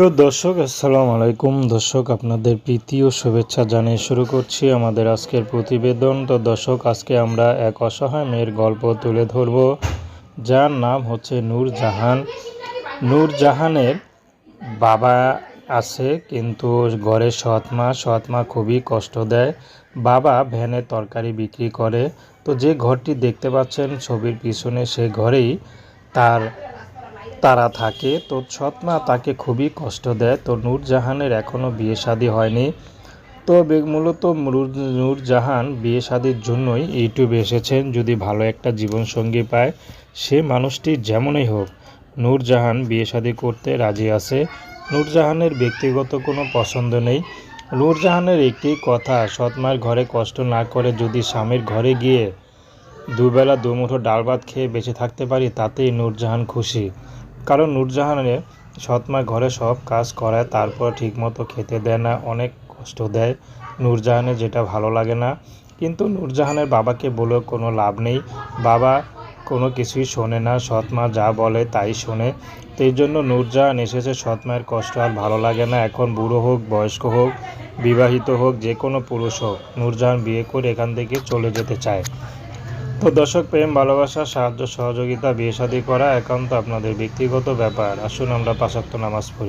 দর্শক, আসসালামু আলাইকুম। দর্শক, আপনাদের প্রীতি ও শুভেচ্ছা জানিয়ে শুরু করছি আমাদের আজকের প্রতিবেদন। তো দর্শক, আজকে আমরা এক অসহায় মেয়ের গল্প তুলে ধরব, যার নাম হচ্ছে নূরজাহান নূরজাহানের বাবা আছে, কিন্তু ঘরে সৎ মা সৎ মা খুবই কষ্ট দেয়। বাবা ভ্যানে তরকারি বিক্রি করে। তো যে ঘরটি দেখতে পাচ্ছেন, ছবির পিছনে সে ঘরেই তার তারা থাকে, তো সৎমা তাকে খুবই কষ্ট দেয়। তো নূরজাহানের এখনও বিয়ে শাদী হয়নি। তো মূলত নূর- নূরজাহান বিয়ে শাদির জন্যই ইউটিউবে এসেছেন। যদি ভালো একটা জীবনসঙ্গী পায়, সে মানুষটি যেমনই হোক, নূরজাহান বিয়ে শাদী করতে রাজি আছে। নূরজাহানের ব্যক্তিগত কোনো পছন্দ নেই। নূরজাহানের একটি কথা, সৎমার ঘরে কষ্ট না করে যদি স্বামীর ঘরে গিয়ে দুবেলা দুমুঠো ডাল ভাত খেয়ে বেঁচে থাকতে পারি, তাতেই নূরজাহান খুশি। কারণ নূরজাহানের সৎমা ঘরে সব কাজ করায়, তারপর ঠিকমতো খেতে দেয় না, অনেক কষ্ট দেয়। নূরজাহানের যেটা ভালো লাগে না। কিন্তু নূরজাহানের বাবাকে বলেও কোনো লাভ নেই। বাবা কোনো কিছুই শোনে না, সৎমা যা বলে তাই শোনে। এই জন্য নূরজাহান এসেছে সৎমায়ের কষ্ট আর ভালো লাগে না। এখন বুড়ো হোক, বয়স্ক হোক, বিবাহিত হোক, যে কোনো পুরুষ হোক, নূরজাহান বিয়ে করে এখান থেকে চলে যেতে চায়। তো দর্শক, প্রেম, ভালোবাসা, সাহায্য, সহযোগিতা, বিয়ে শাদী করা একান্ত আপনাদের ব্যক্তিগত ব্যাপার। আসুন আমরা পাশাক্ত নামাজ পড়ি।